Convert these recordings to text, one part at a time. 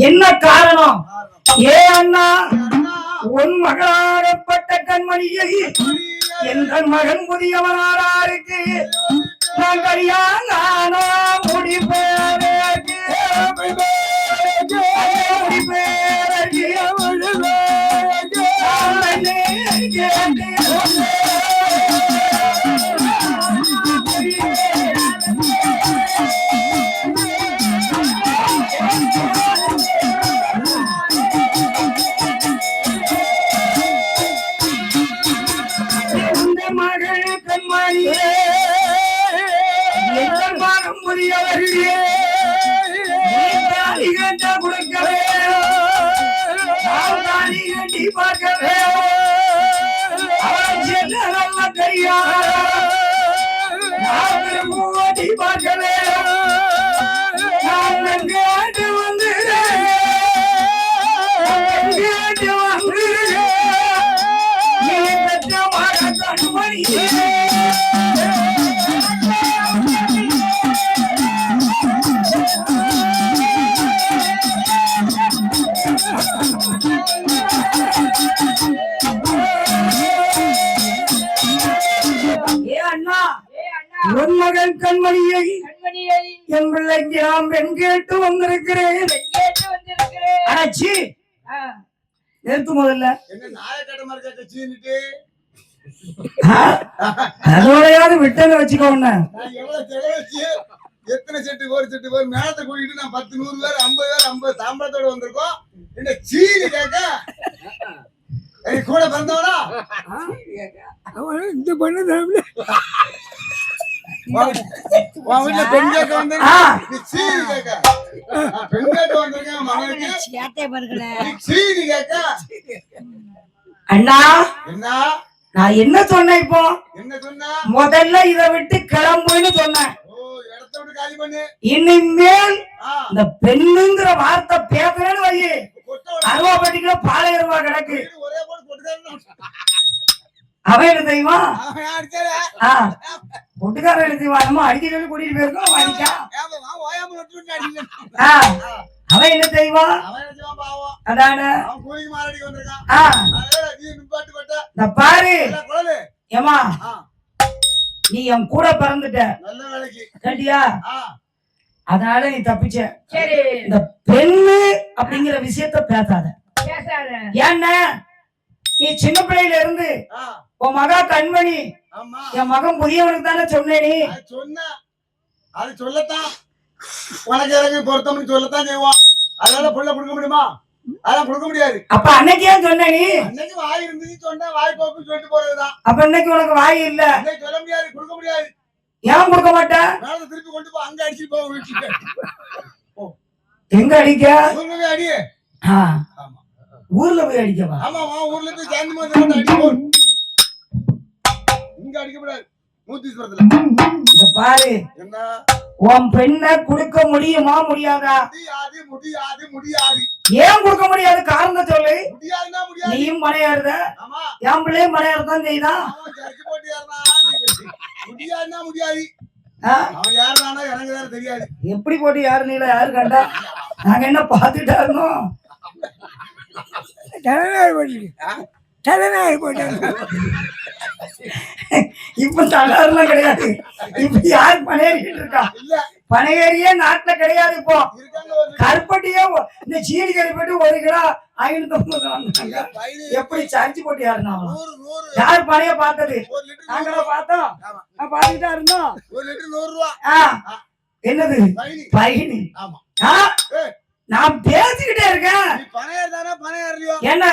என்ன காரணம்? ஏ அண்ணா உன் மகளாகப்பட்ட கண்மணியை மணியை எந்த மகன் புதியவனாருக்கு நான் கல்யாணம் முடிப்பேருக்கு இந்த பாரம்பரியவர்களே தாலி கட்ட கொடுக்கவே கட்டி பார்க்கவே. உன் மகன் கண்மணியை கண்மணியை என் பிள்ளைக்கு நான் பெண் கேட்டு வந்திருக்கிறேன். கேட்டு வந்திருக்கிறேன். அடாச்சி ஆ, நிறுத்து முதல்ல. அதோடையாவது விட்டன்னு வச்சுக்கோ உன்னை. நான் எவ்வளவு செலவழிச்சு எத்தனை செட்டு ஒரு செட்டு போய் மேலத்தை கூட்டிட்டு நான் பத்து நூறு பேர் ஐம்பது பேர் ஐம்பது தாம்பரத்தோட வந்திருக்கோம். என்ன சீனி கேட்க கூட பிறந்தவனா? இந்த பொண்ணு உன் உன் வீட்டுல பெண் கேட்க வந்து ஆ. நீ சீனி கேட்க. நான் பெண் கேட்க வந்திருக்கேன் மகனுக்கு சேட்டை பாருங்களே நீ சீனி கேட்க. அண்ணா என்ன? நான் என்ன சொன்னேன் இப்போ? என்ன சொன்னா? முதல்ல இதை விட்டு கிளம்புன்னு சொன்னேன். இனிமேல் இந்த பெண்ணுங்கிற வார்த்தை பேசுறேன்னு வை. அருவாப்பட்டிக்குள்ள கிடக்கு. ஒரே போட்டு கொட்டுக்காரன் அவன் என்ன தெரியுமா? என்ன தெரியுமா நம்ம அடிக்க சொல்லி கூட்டிட்டு போயிருக்கோம் அவன் என்ன பாவம் அதான? பாரு. ஏமா நீ என் கூட பிறந்துட்ட. கேட்டியா? அதனால நீ தப்பிச்ச. சரி. இந்த பெண்ணு அப்படிங்கிற விஷயத்த பேசாத. பேசாத. ஏன்னா நீ சின்ன பிள்ளையில இருந்து உன் மகா கண்மணி ஆமா. என் மகன் புதியவனுக்கு தானே சொன்னே நீ. சொன்ன. அது சொல்லத்தான். உனக்கு இறங்கி பொருத்தம்னு சொல்லத்தான் செய்வோம் அதனால புள்ள கொடுக்க முடியுமா? அதெல்லாம் கொடுக்க முடியாது. அப்ப அன்னைக்கு ஏன் சொன்ன நீ? அன்னைக்கு வாய் இருந்துச்சு சொன்னா வாய் போக்கு சொல்லிட்டு போறதுதான். அப்ப இன்னைக்கு உனக்கு வாய் இல்ல. சொல்ல முடியாது கொடுக்க முடியாது. ஏன் கொடுக்க மாட்ட? மேல திருப்பி கொண்டு போ அங்க அடிச்சு போ எங்க அடிக்க? அடி ஆமா. ஊர்ல போய் அடிக்கவா? ஆமா வா ஊர்ல இருந்து சேர்ந்து மாதிரி இங்க அடிக்கப்படாது மூத்தீஸ்வரத்துல இங்க பாரு. என்ன? உன் பெண்ணை கொடுக்க முடியுமா முடியாதா? முடியாது முடியாது முடியாது. ஏன் கொடுக்க முடியாது? காரணம் சொல்லு. முடியாதுன்னா முடியாது. நீயும் ஆமா. என் பிள்ளையும் போட்டு ஏறினா முடியாதுன்னா முடியாது. அவன் யாருனானா எனக்கு வேற தெரியாது. எப்படி போட்டு யாரு நீல யாரு கண்டா? நாங்க என்ன பாத்துட்டா இருந்தோம்? தலைநாள் போட்டாங்க இப்ப தலாறுலாம் கிடையாது. இப்ப யாரு பணையேறிட்டு இருக்கா? பணையேறியே நாட்டுல கிடையாது இப்போ. கருப்பட்டியே இந்த சீனி கருப்பட்டி ஒரு கிலோ ஐநூத்தி ஐம்பது எப்படி சரிச்சு போட்டு யாருனா நூறு நூறு. யார் பணைய பார்த்தது? நாங்களா பார்த்தோம். ஆமா. நான் பார்த்துக்கிட்டா இருந்தோம். ஒரு லிட்டர் நூறு ரூபா. ஆ, என்னது? பையனி. பயணி ஆமா. நான் பேசிக்கிட்டே இருக்கேன். என்ன?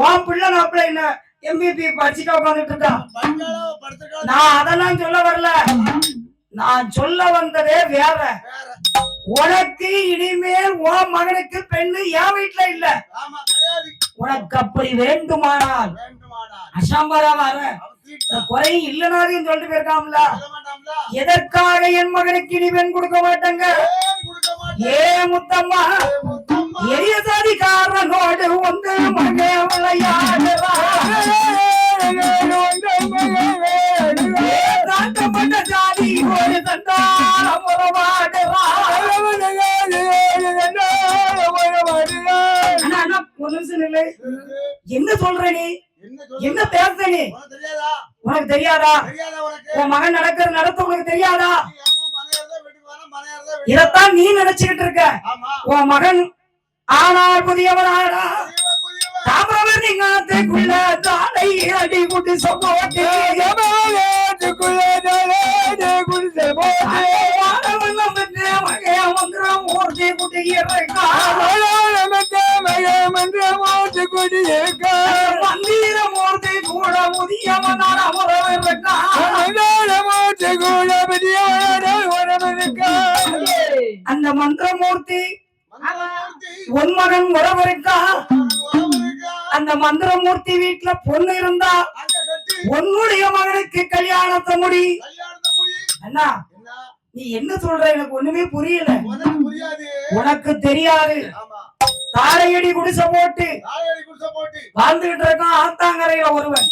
உன் பிள்ளை நான் என்ன? எம்பிபி படிச்சுட்டு உட்காந்துட்டு இருக்கான் நான் அதெல்லாம் சொல்ல வரல. நான் சொல்ல வந்ததே வேற. உனக்கு இனிமேல் உன் மகனுக்கு பெண்ணு என் வீட்டுல இல்ல. உனக்கு அப்படி வேண்டுமானால். அசாம்பரா வர. குறை இல்லைனாதையும் சொல்லிட்டு போயிருக்காம்ல சொல்ல மாட்டாங்களா எதற்காக என் மகனுக்கு இனி பெண் கொடுக்க மாட்டாங்க? ஏ முத்தம்மா முத்தம்மா எரிய சாதிக்காரனோடு வந்து மக விளையாடுறாண்ட சாதி ஒரு தந்தாரம் உறவாடுறான் இருக்கு. என்ன சொல்ற நீ? என்ன பேசுற நீ? உனக்கு தெரியாதா? உன் மகன் நடக்கிற நடத்த உனக்கு தெரியாதா? இதத்தான் நீ நினைச்சுக்கிட்டு இருக்க. ஆமா. உன் மகன் ஆனால் புதியவன் ஆனா புரியவன், புரியவன். தாமிரவர்ணி காத்துக்குள்ள தாளை அடி குட்டி சொப்போட்டி மூர்த்தி குட்டி இருக்கா. மந்திர மூர்த்தி கூட இருக்கா அந்த மந்திரமூர்த்தி உன் மகன் உறவு இருக்கா அவன் உறவு இருக்கா? அந்த மந்திரமூர்த்தி வீட்டுல பொண்ணு இருந்தா உன்னுடைய மகனுக்கு கல்யாணத்தை முடி. அண்ணா? நீ என்ன சொல்ற? எனக்கு ஒண்ணுமே புரியல. உனக்கு தெரியாது. தாரையடி குடிசை போட்டு வாழ்ந்துகிட்டு இருக்கான் ஆத்தாங்கரையில ஒருவன்.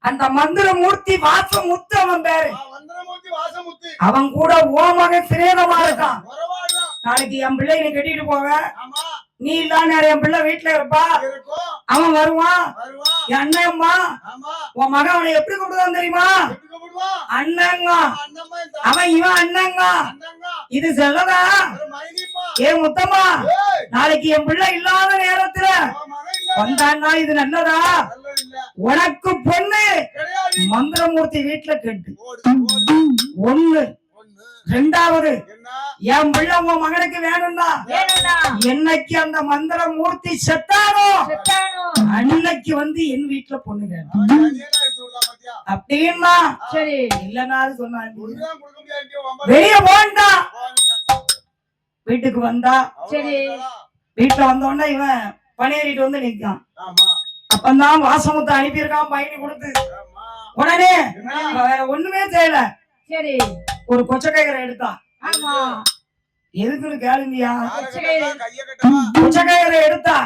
அந்த மந்திரமூர்த்தி வாசம் முத்து அவன் பேரு. அவன் கூட ஓ மகன் சிரேதமா இருக்கான். நாளைக்கு என் பிள்ளை நீ கட்டிட்டு போவ நீ இல்லாம என் பிள்ளை வீட்டுல இருப்பா. அவன் வருவான். என் அண்ணன்மா உன் மகன் அவனை எப்படி கூப்பிடுவான் தெரியுமா? அண்ணங்க அவன் இவன் அண்ணங்க இது செல்லதா ஏ முத்தம்மா நாளைக்கு என் பிள்ளை இல்லாத நேரத்துல வந்தான்னா இது நல்லதா? உனக்கு பொண்ணு. மந்திரமூர்த்தி வீட்டுல கெட்டு. ஒண்ணு. ரெண்டாவது என்ன? என் பிள்ளை உன் மகனுக்கு வேணும்னா என்னைக்கு அந்த மந்திரமூர்த்தி செத்தானோ செத்தானோ. அன்னைக்கு வந்து என் வீட்டுல பொண்ணு வேணும் அப்படின்னா சரி. இல்லன்னா சொன்னாங்க ஒண்ணுதான் கொடுக்க முடியாது வெளிய போண்டா. வீட்டுக்கு வந்தா சரி. வீட்டுல வந்த உடனே இவன் பணியேறிட்டு வந்து நிக்கான் ஆமா. அப்பந்தான் வாசமுத்தை அனுப்பியிருக்கான் பயணி கொடுத்து. உடனே வேற ஒண்ணுமே செய்யல. சரி. ஒரு கொச்சக்காய்கரை எடுத்தா. ஆமா. எதுக்குன்னு கேளுங்கயா காலை கட்டவா, கையை கட்டவா? கொச்சக்காய்கரை எடுத்தா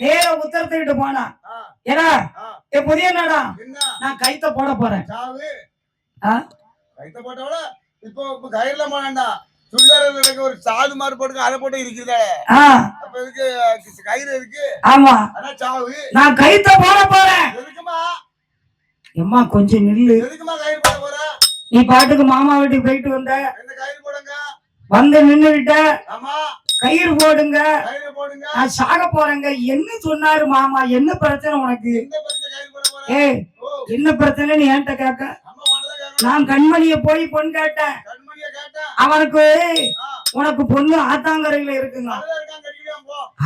நேர உத்தரத்துக்கிட்டு போனா. ஆ, ஏன்னா ஆ. ஏ புதிய நாடா? என்ன? நான் கைத்த போட போறேன்? கைத்த போட்டவள இப்போ இப்ப கயிறுல போனேன்டா சுடிதார் இருக்க ஒரு சாது மாறு போட்டு அதை போட்டு இருக்குதே அப்ப இதுக்கு கயிறு இருக்கு. ஆமா. ஆனா சாவு. நான் கைத்த போட போறேன். எதுக்குமா? எம்மா கொஞ்சம் நில்லு. நீ பாட்டுக்கு மாமா வீட்டுக்கு போயிட்டு வந்த. வந்து நின்னுகிட்ட கயிறு போடுங்க. நான் சாக போறேங்க. என்ன சொன்னாரு மாமா? என்ன பிரச்சனை உனக்கு? ஓ. என்ன பிரச்சனை நீ என்கிட்ட கேட்க? நான் கண்மணிய போய் பொண்ணு கேட்டேன். அவனுக்கு உனக்கு பொண்ணு ஆத்தாங்கரையில இருக்குங்க.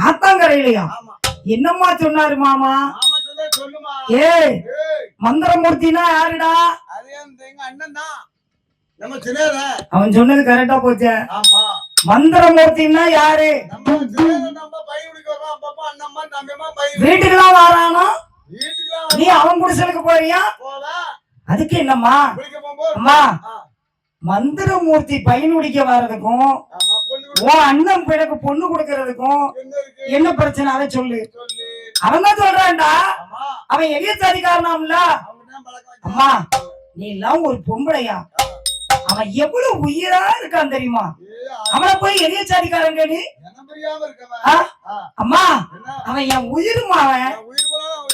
ஆத்தாங்கரையிலயா? என்னம்மா சொன்னாரு மாமா? ஆமா மந்திரமூர்த்தினா யாருடா? அண்ணன் தான். அவன் சொன்னது கரெக்டா போச்சே. மந்திரமூர்த்தின்னா யாரு? வீட்டுக்குலாம் வரானோ? நீ அவன் குடிசலுக்கு போறியா? அதுக்கு என்னம்மா? அம்மா மந்திரமூர்த்தி பயனுடிக்க வர்றதுக்கும் ஆமா பொண்ணு குடி- உன் அண்ணன் பிறகு பொண்ணு கொடுக்கறதுக்கும் என்ன பிரச்சனை? அதை சொல்லு. அவன் தான் சொல்றான்டா அவன் எளிய சாதிக்காரனாம்ல அம்மா. நீ எல்லாம் ஒரு பொம்பளையா அவன் எவ்வளவு உயிரா இருக்கான் தெரியுமா அவனை போய் இருக்கவன். ஆ? ஆ, அம்மா? அவன் என் உயிருமா அவன்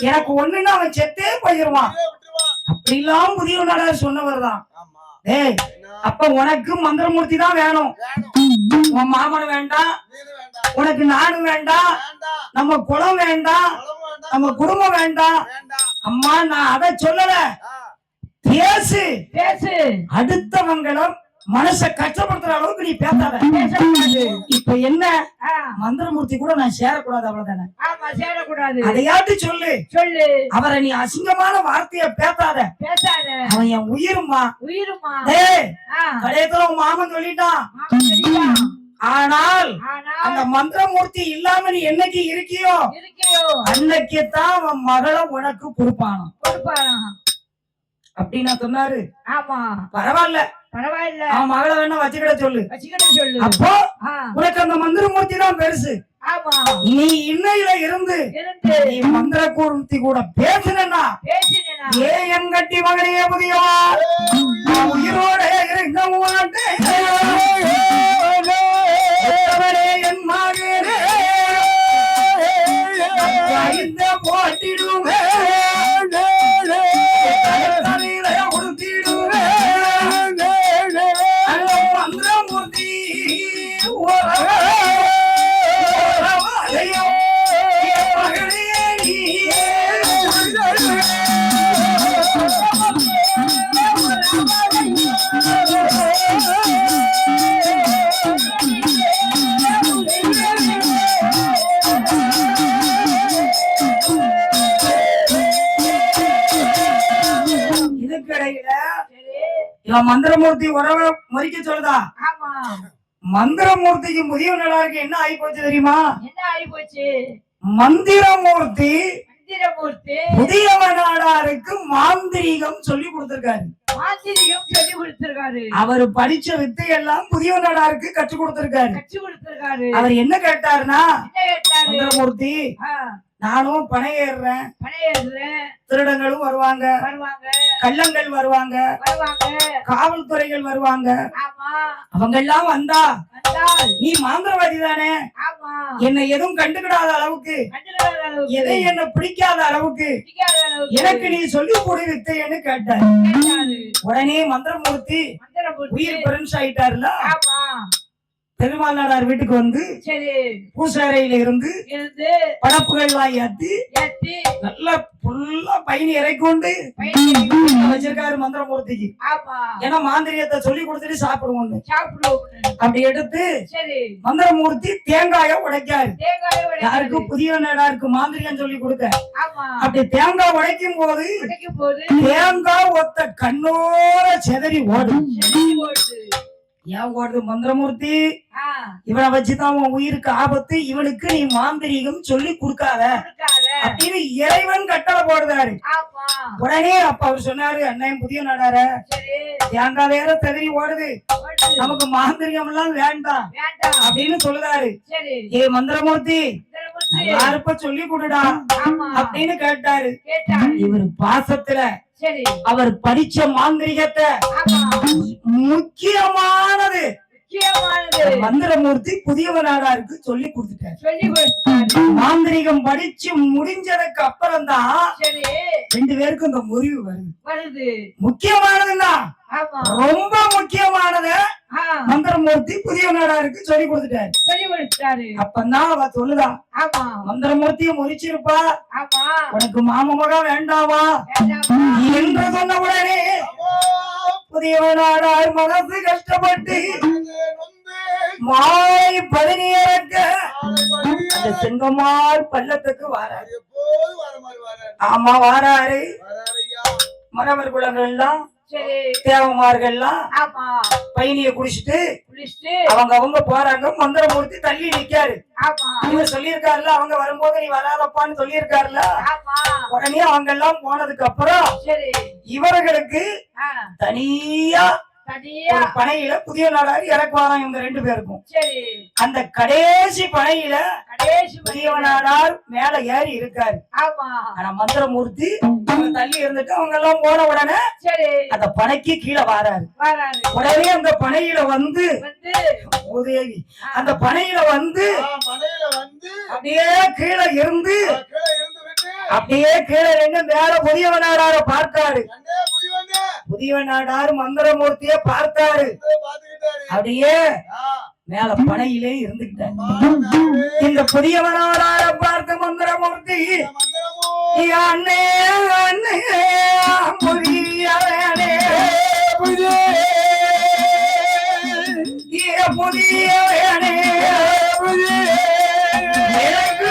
எனக்கு ஒண்ணுன்னா அவன் செத்தே போயிருவான் விட்டுருவான். அப்படிலாம் புதிய சொன்னவர் தான். ஏய்? அப்ப உனக்கு மந்திரமூர்த்தி தான் வேணும். உன் மாமன் வேண்டாம். உனக்கு நாடு வேண்டாம் வேண்டாம். நம்ம குலம் வேண்டாம். நம்ம குடும்பம் வேண்டாம். அம்மா நான் அதை சொல்லல பேசு பேசு அடுத்தவங்களும் மனச கஷ்டப்படுத்துற அளவுக்கு நீ பேசாத. இப்ப என்ன? மந்திரமூர்த்தி கூட நான் சேரக்கூடாது அவ்வளவுதானே? ஆமா சேரக்கூடாது. அதையாட்டு சொல்லு. சொல்லு. அவரை நீ அசிங்கமான வார்த்தைய பேசாத. பேசாத. அவன் என் உயிருமா உயிருமா கடையத்துல உன் மாமன் சொல்லிட்டான்? ஆனால் அந்த மந்திரமூர்த்தி இல்லாம நீ என்னைக்கு இருக்கியோ? அன்னைக்கு தான் அவன் மகளை உனக்கு கொடுப்பானாம். கொடுப்பாராம் அப்படின்னு சொன்னாரு. ஆமா. பரவாயில்ல. பரவாயில்ல. அவன் மகளை வேணா வச்சுக்கிட சொல்லு. அப்போ உனக்கு அந்த மந்திரமூர்த்தி தான் பெருசு. நீ இன்னையில இருந்து நீ மந்திரமூர்த்தி கூட பேசுனா பேசினா ஏ எங்கட்டி மகனையே புதியவா? உயிரோட இருக்க மாட்டேன் இவன் மந்திரமூர்த்தி உறவை மறிக்க சொல்லுதா? மந்திரமூர்த்திக்கு முதிய நடாருக்கு என்ன ஆகி போச்சு தெரியுமா? என்ன ஆகி போச்சு மந்திரமூர்த்தி மந்திரமூர்த்தி புதியவ நாடாருக்கு மாந்திரீகம் சொல்லி கொடுத்திருக்காரு. மாந்திரிகம் சொல்லி கொடுத்திருக்காரு. அவர் படிச்ச வித்தையெல்லாம் புதிய நாடாருக்கு கற்றுக் கொடுத்திருக்காரு. கட்சி கொடுத்திருக்காரு. அவர் என்ன கேட்டாருன்னா மந்திரமூர்த்தி நானும் பணம் ஏறுறேன் திருடங்களும் வருவாங்க. வருவாங்க. கள்ளங்கள் வருவாங்க. வருவாங்க. காவல்துறைகள் வருவாங்க. அவங்க எல்லாம் வந்தா வந்தால் நீ மாந்திரவாதி தானே? என்னை எதுவும் கண்டுக்கிடாத அளவுக்கு எதை என்ன பிடிக்காத அளவுக்கு எனக்கு நீ சொல்லி கொடு வித்தைன்னு கேட்டார். உடனே மந்திரமூர்த்தி உயிர் பிரின்ஸ் ஆயிட்டாருல ஆமா பெருமாள் நாடார் வீட்டுக்கு வந்து சரி. பூசாரையில இருந்து படப்புகள் ஏத்தி ஏத்தி நல்லா ஃபுல்லா பயணி இறக்கொண்டு வச்சிருக்காரு மந்திரமூர்த்திக்கு. ஏன்னா மாந்திரியத்தை சொல்லி கொடுத்துட்டு சாப்பிடுவோம் அப்படி எடுத்து மந்திரமூர்த்தி தேங்காய உடைக்காரு. யாருக்கு. புதிய நாடாருக்கு மாந்திரியம் சொல்லி கொடுக்க. அப்படி தேங்காய் உடைக்கும் போது தேங்காய் ஒத்த கண்ணோர செதறி ஓடும். ஏன் ஓடுது மந்திரமூர்த்தி? இவனை வச்சுதான் உன் உயிருக்கு ஆபத்து இவனுக்கு நீ மாந்திரீகம் சொல்லி கொடுக்காத. அப்படின்னு இறைவன் கட்டளை போடுறாரு. உடனே அப்ப அவர் சொன்னாரு அண்ணன் புதிய நாடார. தேங்காய் வேற செதறி ஓடுது. நமக்கு மாந்திரிகம் எல்லாம் வேண்டாம். அப்படின்னு சொல்லுதாரு சரி. ஏ மந்திரமூர்த்தி யாருப்ப சொல்லி கொடுடா. அப்படின்னு கேட்டாரு. இவர் பாசத்துல அவர் படிச்ச மாந்திரிகத்தை முக்கியமானது. மந்திரமூர்த்தி புதியவ நாடாருக்கு சொல்லி கொடுத்துட்டாரு. மாந்திரிகம் படிச்சு முடிஞ்சதுக்கு அப்புறம் தான் ரெண்டு பேருக்கும் இந்த முறிவு வருது. முக்கியமானதுன்னா ரொம்ப முக்கியமானத மந்திரமூர்த்தி புதிய நாடாருக்கு சொல்லி கொடுத்துட்டாரு. சொல்லி கொடுத்தாரு அப்பந்தான் அவ சொல்லுதா ஆமா. மந்திரமூர்த்திய முறிச்சிருப்பா. ஆமா. உனக்கு மாம மகன் வேண்டாமா? என்று சொன்ன உடனே புதிய நாடார் மனசு கஷ்டப்பட்டு மாலை பணிய, அந்த செங்கமார் பள்ளத்துக்கு வாராரு. ஆமா வாராரு. மரவர் குலங்கள் எல்லாம் சரி. தேவமார்கள் எல்லாம் ஆமா. பயணிய குடிச்சிட்டு அவங்க அவங்க போறாங்க மந்திரமூர்த்தி தள்ளி நிக்காரு. இவர் சொல்லியிருக்காருல அவங்க வரும்போது நீ வராதப்பான்னு சொல்லியிருக்காருல? உடனே அவங்க எல்லாம் போனதுக்கு அப்புறம் இவர்களுக்கு தனியா பனையில புதிய நாடாரி இறக்குவாராம் இவங்க ரெண்டு பேருக்கும். சரி. அந்த கடைசி பனையில கடைசி புதிய நாடார் மேல ஏறி இருக்காரு. ஆனா மந்திரமூர்த்தி தள்ளி இருந்துட்டு அவங்க எல்லாம் போன உடனே சரி. அந்த பனைக்கு கீழே வாராரு. வராரு. உடனே அந்த பனையில வந்து வந்து உதவி அந்த பனையில வந்து அப்படியே கீழே இருந்து அப்படியே கீழே நின்று மேல புதியவ நாடார பார்த்தாரு புதியவ நாடார் மந்திரமூர்த்திய பார்த்தாரு. அப்படியே மேல பனையிலே இருந்துக்கிட்டாரு. மாமனாரே, இந்த புதியவ நாடார பார்த்த மந்திரமூர்த்தி மந்திரமோ, "ஏ அண்ணே அண்ணே புதியவனே புதியவனே எனக்கு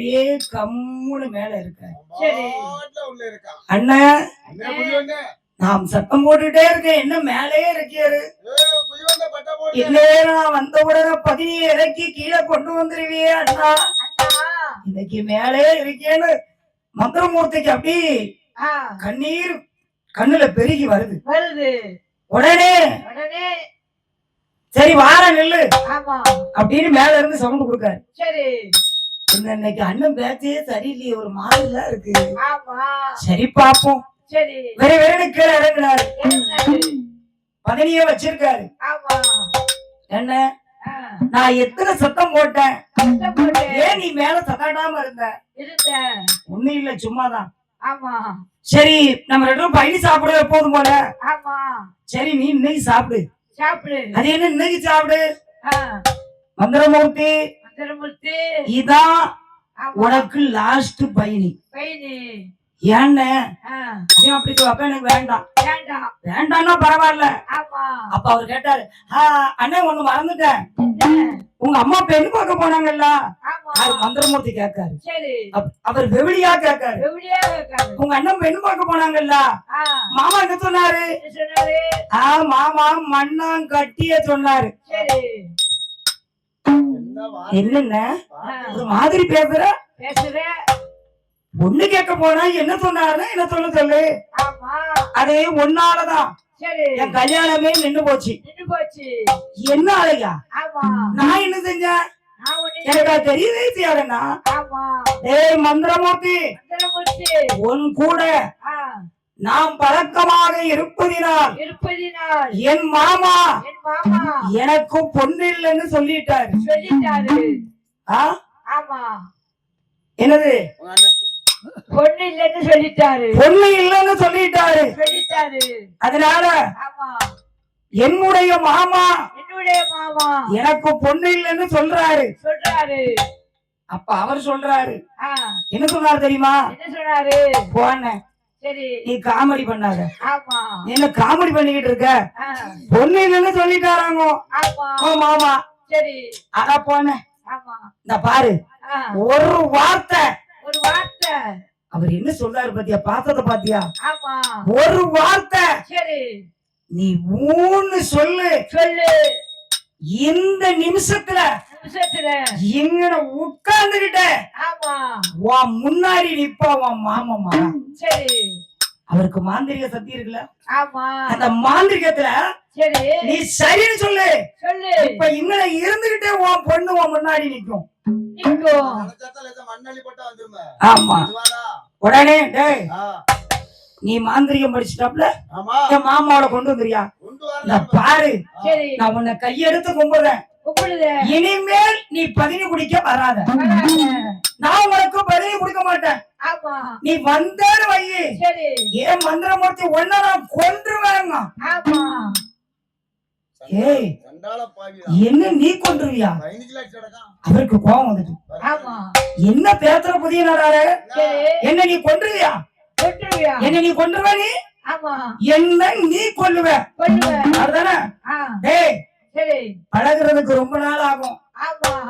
அப்படியே கம்முன்னு மேல இருக்காரு சரி. பாட்டுல உள்ள இருக்கான் அண்ணன் நாம் சத்தம் போட்டுட்டே இருக்கேன். என்ன மேலேயே போட்டு இல்லையே உடனே பதினியை இறக்கி கீழே கொண்டு வந்துருவியே அண்ணா. இன்னைக்கு மேலே இருக்கேன்னு மந்திரமூர்த்திக்கு அப்படி கண்ணீர் கண்ணுல பெருகி வருது. வருது. உடனே உடனே. சரி வார நெல்லு. ஆமா. அப்படின்னு மேல இருந்து சவுண்ட் கொடுக்காரு. சரி. இன்னைக்கு அண்ணன் பேச்சே சரியில்லையே ஒரு மாதிரிலாம் இருக்கு. சரி பாப்போம். சரி. வேற வேற கீழே இறங்குனாரு. என்னது? பதனியே வச்சிருக்காரு. என்ன? நான் எத்தனை சத்தம் போட்டேன்? ஏன் நீ மேல சத்தாடாம இருந்த? ஒண்ணும் இல்ல சும்மாதான். ஆமா. சரி நம்ம ரெண்டு பேரும் பயணி சாப்பிட எப்போதும் போல. சரி நீ இன்னைக்கு சாப்பிடு. சாப்பிடு. அது என்ன இன்னைக்கு சாப்பிடு? மந்திரமூர்த்தி மந்திரமூர்த்தி இதான் உனக்கு லாஸ்ட் பயணி. பையனி ஏன்னு? அப்படி? அப்ப எனக்கு வேண்டாம். வேண்டாம் வேண்டாம்னா பரவாயில்ல. அப்ப அவர் கேட்டாரு "ஆ, அண்ணே ஒண்ணு மறந்துட்டேன்? உங்க அம்மா பெண் பார்க்க போனாங்கல்ல? மந்திரமூர்த்தி கேட்காரு. அவர் வெவிலியா கேட்காரு. உங்க அண்ணன் பெண் பார்க்க போனாங்கல்ல? மாமா என்ன சொன்னாரு? மாமா மண்ணாங் கட்டிய சொன்னாரு என்னென்ன? ஒரு மாதிரி பேசுற? பொண்ணு கேட்க போனா என்ன சொன்னாருன்னா என்ன சொல்ல சொல்லு. அதே ஒன்னாலதான். என் கல்யாணமே நின்னு போச்சு. என்ன ஆலையா நான் என்ன செஞ்சேன்? ஒண்ணு எனக்கு அது தெரியவே ஆமா. ஏய் மந்திரமூர்த்தி. உன் கூட நாம் பழக்கமாக இருப்பதினால் இருப்பதினால் என் மாமா என் மாமா எனக்கு பொண்ணு இல்லைன்னு சொல்லிட்டாரு. சொல்லிட்டாரு? ஆமா. என்னது? பொண்ணு இல்லைன்னு சொல்லிட்டாரு. பொண்ணு இல்லைன்னு சொல்லிட்டாரு. சொல்லிட்டாரு. அதனால ஆமா. என்னுடைய மாமா என்னுடைய மாமா எனக்கு பொண்ணு இல்லைன்னு சொல்றாரு. சொல்றாரு. அப்ப அவர் சொல்றாரு. என்ன சொன்னாரு தெரியுமா? என்ன சொன்னாரு? போன நீ காமெடி பண்ணாத. என்ன காமெடி பண்ணிக்கிட்டு இருக்க? பொண்ணு இல்லைன்னு சொல்லிட்டாராங்க. மாமா. சரி. போன இந்த பாரு. ஒரு வார்த்தை. ஒரு வார்த்தை. அவர் என்ன சொல்றாரு பாத்தியா? பார்த்தத பாத்தியா? ஒரு வார்த்தை. சரி. நீ ஊன்னு சொல்லு. சொல்லு. இந்த நிமிஷத்துல நிமிஷத்துல. இங்கன உட்கார்ந்துகிட்ட ஆமா. உன் முன்னாடி நிப்பா உன் மாமம்மா சரி. அவருக்கு மாந்திரிக சக்தி இருக்குல்ல? ஆமா. அந்த மாந்திரிகத்துல சரி. நீ சரின்னு சொல்லு. சொல்லு. இப்ப இங்கன இருந்துகிட்டே உன் பொண்ணு உன் முன்னாடி நிக்கும். ஆமா? உடனே டேய். ஆ, நீ மாந்திரிகம் படிச்சிட்டாப்ல என் மாமாவோட கொண்டு வந்துறியா பாரு. நான் உன்னை கையெடுத்து கும்பிடுறேன். இனிமேல் நீ பதினி குடிக்க வராத. நான் உனக்கு பதினி குடிக்க மாட்டேன். நீ வந்தேன்னு வையி சரி. ஏன் மந்திரமூர்த்தி ஒன்ன நான் கொன்றுவேங்க ஆமா. ஏய். என்ன நீ கொன்றுவியா? அவருக்கு கோவம் வந்துட்டு. என்ன பேசுற புதிய நாடாரு என்ன நீ கொன்றுவியா? என்ன நீ கொன்றுவ நீ? என்ன நீ கொல்லுவ. அதுதானே டேய் சரி. பழகுறதுக்கு ரொம்ப நாள் ஆகும்.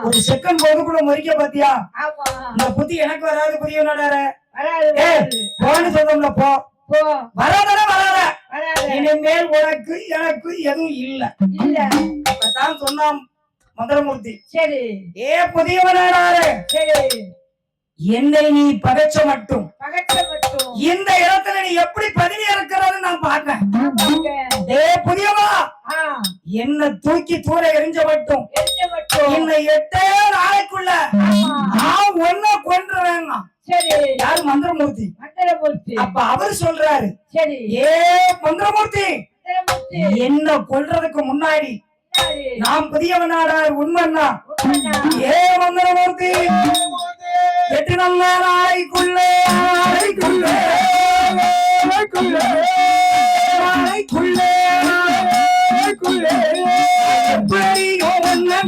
ஒரு செகண்ட் போதுக்குள்ள மறிக்க பாத்தியா? இந்த புத்தி எனக்கு வராது. வராது போன்னு சொல்றோம்ல போ. வராதடா வராத. இனிமேல் உனக்கு எனக்கு எதுவும் இல்ல. இல்ல. அப்பதான் சொன்னான் மந்திரமூர்த்தி. சரி. ஏ புதியவனாரு சரி. என்னை நீ பகைச்ச மட்டும் இந்த இடத்துல நீ எப்படி பதினி இருக்கிறது நான் பார்த்தேன். ஏ புதியவா ஆ. என்ன தூக்கி தூர எரிஞ்ச மட்டும் இந்த எட்டே நாளைக்குள்ள நான் ஒன்ன கொன்றுவேங்க சரி. யாரு மந்திரமூர்த்தி? அப்ப அவர் சொல்றாரு. சரி. ஏ மந்திரமூர்த்தி. என்ன கொல்றதுக்கு முன்னாடி நாம் நான் புதியவனாடார் உண்மைன்னா? ஏ மந்திரமூர்த்தி? எட்டு நல்ல நாளைக்குள்ளே நாளைக்குள்ளே நாளைக்குள்ளே நாளைக்குள்ளே நாளைக்குள்ளே. எப்படியோ உன்னை